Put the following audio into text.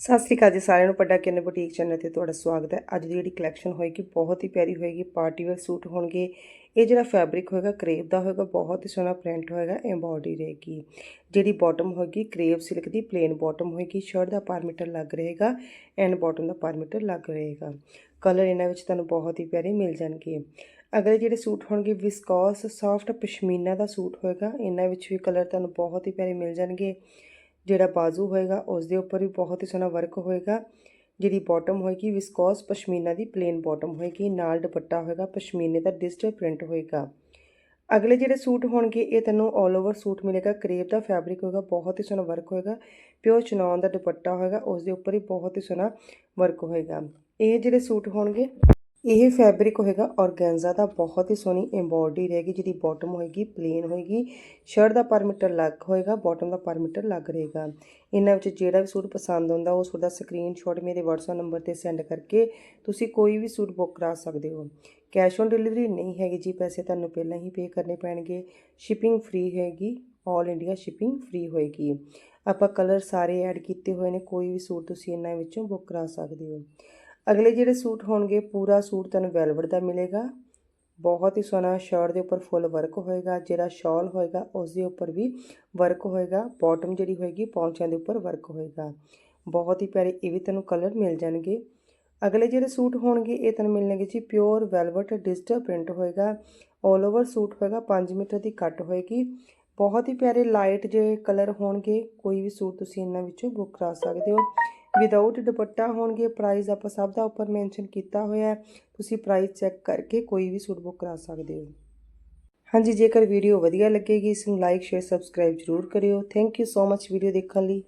ਸਤਿ ਸ੍ਰੀ ਅਕਾਲ ਜੀ ਸਾਰਿਆਂ ਨੂੰ, ਪੱਡਾ ਕਿੰਨੇ ਬੁਟੀਕ ਚੈਨਲ ਤੇ ਤੁਹਾਡਾ ਸਵਾਗਤ ਹੈ। ਅੱਜ ਦੀ ਜਿਹੜੀ ਕਲੈਕਸ਼ਨ ਹੋਏਗੀ, ਬਹੁਤ ਹੀ ਪਿਆਰੀ ਹੋਏਗੀ ਪਾਰਟੀ ਵੇਅਰ ਸੂਟ ਹੋਣਗੇ। ਇਹ ਜਿਹੜਾ ਫੈਬਰਿਕ ਹੋਏਗਾ ਕਰੇਪ ਦਾ ਹੋਏਗਾ, ਬਹੁਤ ਹੀ ਸੋਹਣਾ ਪ੍ਰਿੰਟ ਹੋਏਗਾ ਐਮਬੋਡੀ ਰਹੇਗੀ। ਜਿਹੜੀ ਬਾਟਮ ਹੋਏਗੀ ਕਰੇਪ ਸਿਲਕ ਦੀ ਪਲੇਨ ਬਾਟਮ ਹੋਏਗੀ ਸ਼ਰਟ ਦਾ ਪਰ ਮੀਟਰ ਲੱਗ ਰਹੇਗਾ ਐਂਡ ਬਾਟਮ ਦਾ ਪਰ ਮੀਟਰ ਲੱਗ ਰਹੇਗਾ। ਕਲਰ ਇਹਨਾਂ ਵਿੱਚ ਤੁਹਾਨੂੰ ਬਹੁਤ ਹੀ ਪਿਆਰੇ ਮਿਲ ਜਾਣਗੇ। ਅਗਲੇ ਜਿਹੜੇ ਸੂਟ ਹੋਣਗੇ ਵਿਸਕੋਸ ਸੌਫਟ ਪਸ਼ਮੀਨਾ ਦਾ ਸੂਟ ਹੋਏਗਾ, ਇਹਨਾਂ ਵਿੱਚ ਵੀ ਕਲਰ ਤੁਹਾਨੂੰ ਬਹੁਤ ਹੀ ਪਿਆਰੇ ਮਿਲ ਜਾਣਗੇ। ਜਿਹੜਾ ਬਾਜ਼ੂ ਹੋਏਗਾ ਉਸ ਦੇ ਉੱਪਰ ਵੀ ਬਹੁਤ ਹੀ ਸੋਹਣਾ ਵਰਕ ਹੋਏਗਾ, ਜਿਹੜੀ ਬਾਟਮ ਹੋਏਗੀ ਵਿਸਕੋਸ ਪਸ਼ਮੀਨਾ ਦੀ ਪਲੇਨ ਬਾਟਮ ਹੋਏਗੀ, ਨਾਲ ਦੁਪੱਟਾ ਹੋਏਗਾ, ਪਸ਼ਮੀਨੇ ਦਾ ਡਿਜੀਟਲ ਪ੍ਰਿੰਟ ਹੋਏਗਾ। ਅਗਲੇ ਜਿਹੜੇ ਸੂਟ ਹੋਣਗੇ, ਇਹ ਤੈਨੂੰ 올 ਓਵਰ ਸੂਟ ਮਿਲੇਗਾ, ਕਰੇਪ ਦਾ ਫੈਬਰਿਕ ਹੋਏਗਾ, ਬਹੁਤ ਹੀ ਸੋਹਣਾ ਵਰਕ ਹੋਏਗਾ ਪਿਓਰ ਚਨੌਨ ਦਾ ਦੁਪੱਟਾ ਹੋਏਗਾ ਉਸ ਦੇ ਉੱਪਰ ਹੀ ਬਹੁਤ ਹੀ ਸੋਹਣਾ ਵਰਕ ਹੋਏਗਾ। ਇਹ ਜਿਹੜੇ ਸੂਟ ਹੋਣਗੇ ਇਹ ਫੈਬਰਿਕ ਹੋਏਗਾ ਔਰਗੈਂਜ਼ਾ ਦਾ, ਬਹੁਤ ਹੀ ਸੋਹਣੀ ਐਮਬੋਡੀ ਰਹੇਗੀ, ਜਿਹਦੀ ਬਾਟਮ ਹੋਏਗੀ ਪਲੇਨ ਹੋਏਗੀ। ਸ਼ਰਟ ਦਾ ਪਰ ਮੀਟਰ ਲੱਗ ਹੋਏਗਾ ਬਾਟਮ ਦਾ ਪਰ ਮੀਟਰ ਲੱਗ ਰਹੇਗਾ। ਇਹਨਾਂ ਵਿੱਚ ਜਿਹੜਾ ਵੀ ਸੂਟ ਪਸੰਦ ਆਉਂਦਾ ਉਹ ਸੂਟ ਦਾ ਸਕਰੀਨਸ਼ਾਟ ਮੇਰੇ WhatsApp ਨੰਬਰ ਤੇ ਸੈਂਡ ਕਰਕੇ ਤੁਸੀਂ ਕੋਈ ਵੀ ਸੂਟ ਬੁੱਕ ਕਰਾ ਸਕਦੇ ਹੋ। ਕੈਸ਼ ਔਨ ਡਿਲੀਵਰੀ ਨਹੀਂ ਹੈਗੀ ਜੀ, ਪੈਸੇ ਤੁਹਾਨੂੰ ਪਹਿਲਾਂ ਹੀ ਪੇ ਕਰਨੇ ਪੈਣਗੇ। ਸ਼ਿਪਿੰਗ ਫ੍ਰੀ ਹੈਗੀ 올 ਇੰਡੀਆ ਸ਼ਿਪਿੰਗ ਫ੍ਰੀ ਹੋਏਗੀ। ਆਪਾਂ ਕਲਰ ਸਾਰੇ ਐਡ ਕੀਤੇ ਹੋਏ ਨੇ, ਕੋਈ ਵੀ ਸੂਟ ਤੁਸੀਂ ਇਹਨਾਂ ਵਿੱਚੋਂ ਬੁੱਕ ਕਰਾ ਸਕਦੇ ਹੋ। ਅਗਲੇ ਜਿਹੜੇ ਸੂਟ ਹੋਣਗੇ, ਪੂਰਾ ਸੂਟ ਤੁਹਾਨੂੰ ਵੈਲਵਟ ਦਾ ਮਿਲੇਗਾ। ਬਹੁਤ ਹੀ ਸੋਹਣਾ ਸ਼ਰਟ ਦੇ ਉੱਪਰ ਫੁੱਲ ਵਰਕ ਹੋਏਗਾ। ਜਿਹੜਾ ਸ਼ਾਲ ਹੋਏਗਾ ਉਸ ਦੇ ਉੱਪਰ ਵੀ ਵਰਕ ਹੋਏਗਾ। ਬਾਟਮ ਜਿਹੜੀ ਹੋਏਗੀ, ਪੌਂਚਿਆਂ ਦੇ ਉੱਪਰ ਵਰਕ ਹੋਏਗਾ। ਬਹੁਤ ਹੀ ਪਿਆਰੇ ਇਹ ਵੀ ਤੁਹਾਨੂੰ ਕਲਰ ਮਿਲ ਜਾਣਗੇ। ਅਗਲੇ ਜਿਹੜੇ ਸੂਟ ਹੋਣਗੇ, ਇਹ ਤੁਹਾਨੂੰ ਮਿਲਣਗੇ ਜੀ ਪਿਓਰ ਵੈਲਵਟ ਡਿਜੀਟਲ ਪ੍ਰਿੰਟ ਹੋਏਗਾ। 올 ਓਵਰ ਸੂਟ ਹੋਏਗਾ 5 ਮੀਟਰ ਦੀ ਕੱਟ ਹੋਏਗੀ। ਬਹੁਤ ਹੀ ਪਿਆਰੇ ਲਾਈਟ ਜੇ ਕਲਰ ਹੋਣਗੇ। ਕੋਈ ਵੀ ਸੂਟ ਤੁਸੀਂ ਇਹਨਾਂ ਵਿੱਚੋਂ ਬੁੱਕ ਕਰਾ ਸਕਦੇ ਹੋ। ਵਿਦਆਊਟ ਦੁਪੱਟਾ ਹੋਣਗੇ ਪ੍ਰਾਈਸ ਆਪਾਂ ਸਭ ਦਾ ਉੱਪਰ ਮੈਂਸ਼ਨ ਕੀਤਾ ਹੋਇਆ ਹੈ। ਤੁਸੀਂ ਪ੍ਰਾਈਸ ਚੈੱਕ ਕਰਕੇ ਕੋਈ ਵੀ ਸੂਟ ਬੁੱਕ ਕਰਾ ਸਕਦੇ ਹੋ। ਹਾਂਜੀ, ਜੇਕਰ ਵੀਡੀਓ ਵਧੀਆ ਲੱਗੇਗੀ, ਇਸ ਨੂੰ ਲਾਈਕ ਸ਼ੇਅਰ ਸਬਸਕ੍ਰਾਈਬ ਜ਼ਰੂਰ ਕਰਿਓ। Thank you so much video ਦੇਖਣ ਲਈ।